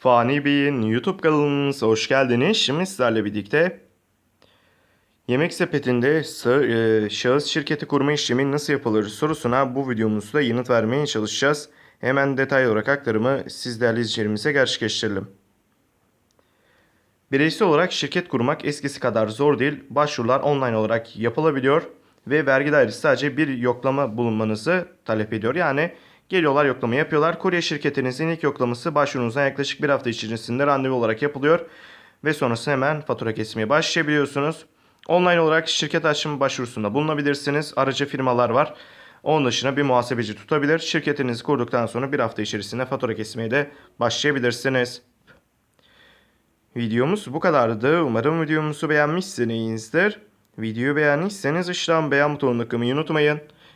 Fani Bey'in YouTube kanalımıza hoş geldiniz. Şimdi sizlerle birlikte Yemek Sepeti'nde e, şahıs şirketi kurma işlemi nasıl yapılır sorusuna bu videomuzda yanıt vermeye çalışacağız. Hemen detaylı olarak aktarımı siz değerli izleyicilerimize gerçekleştirelim. Bireysel olarak şirket kurmak eskisi kadar zor değil. Başvurular online olarak yapılabiliyor ve vergi dairesi sadece bir yoklama bulunmanızı talep ediyor. Yani geliyorlar yoklama yapıyorlar. Kurye şirketinizin ilk yoklaması başvurunuzdan yaklaşık bir hafta içerisinde randevu olarak yapılıyor. Ve sonrasında hemen fatura kesmeye başlayabiliyorsunuz. Online olarak şirket açımı başvurusunda bulunabilirsiniz. Aracı firmalar var. Onun dışında bir muhasebeci tutabilir. Şirketinizi kurduktan sonra bir hafta içerisinde fatura kesmeye de başlayabilirsiniz. Videomuz bu kadardı. Umarım videomuzu beğenmişsinizdir. Videoyu beğendiyseniz aşağıdan beğen butonuna tıklamayı unutmayın.